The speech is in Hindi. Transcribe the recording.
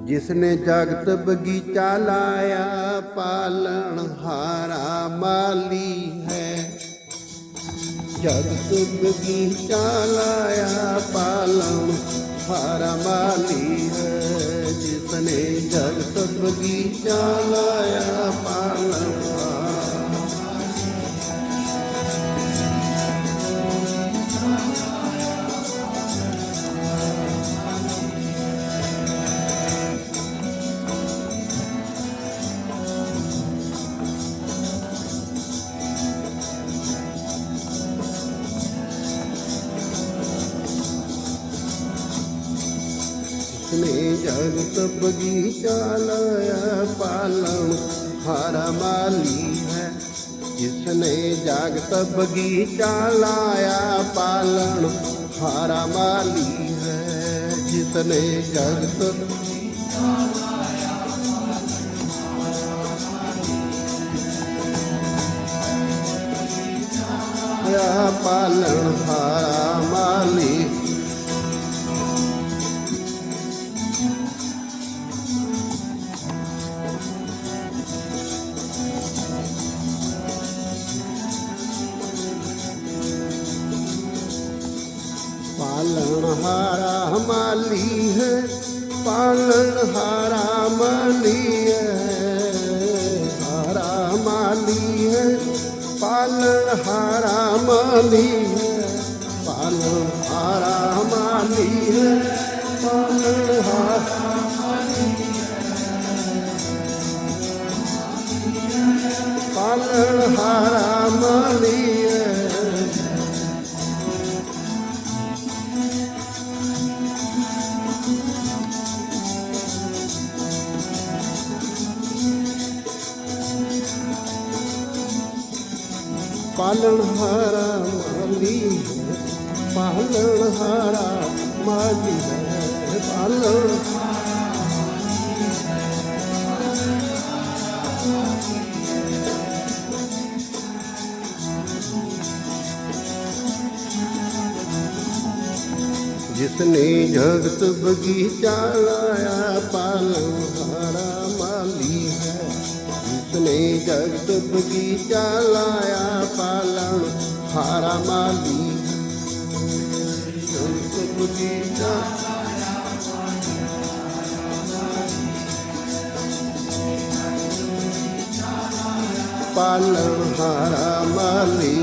ਜਿਸਨੇ ਜਗਤ ਬਗੀਚਾ ਲਾਇਆ, ਪਾਲਣ ਹਾਰਾ ਮਾਲੀ ਹੈ। ਜਗਤ ਬਗੀਚਾ ਲਾਇਆ, ਪਾਲਣ ਹਾਰਾ ਮਾਲੀ ਹੈ। ਜਿਸਨੇ ਜਗਤ ਬਗੀਚਾ ਲਾਇਆ, ਪਾਲਣ उसने जगत बगीचा लाया पालन हरा माली है। जिसने जागत बगीचा लाया पालन हरा माली है। जिसने जगत पालन हारा पालन हारा माली है पालन हारा माली है हारा माली है पालन हारा माली है पालन हारा माली है पालन हारा पालन हारा माली है पालनहारा माली है पालन जिसने जगत बगीचा लाया पालन हारा माली है। जिसने जगत बगीचा लाया হারামালি মদিনা পালন হারামালি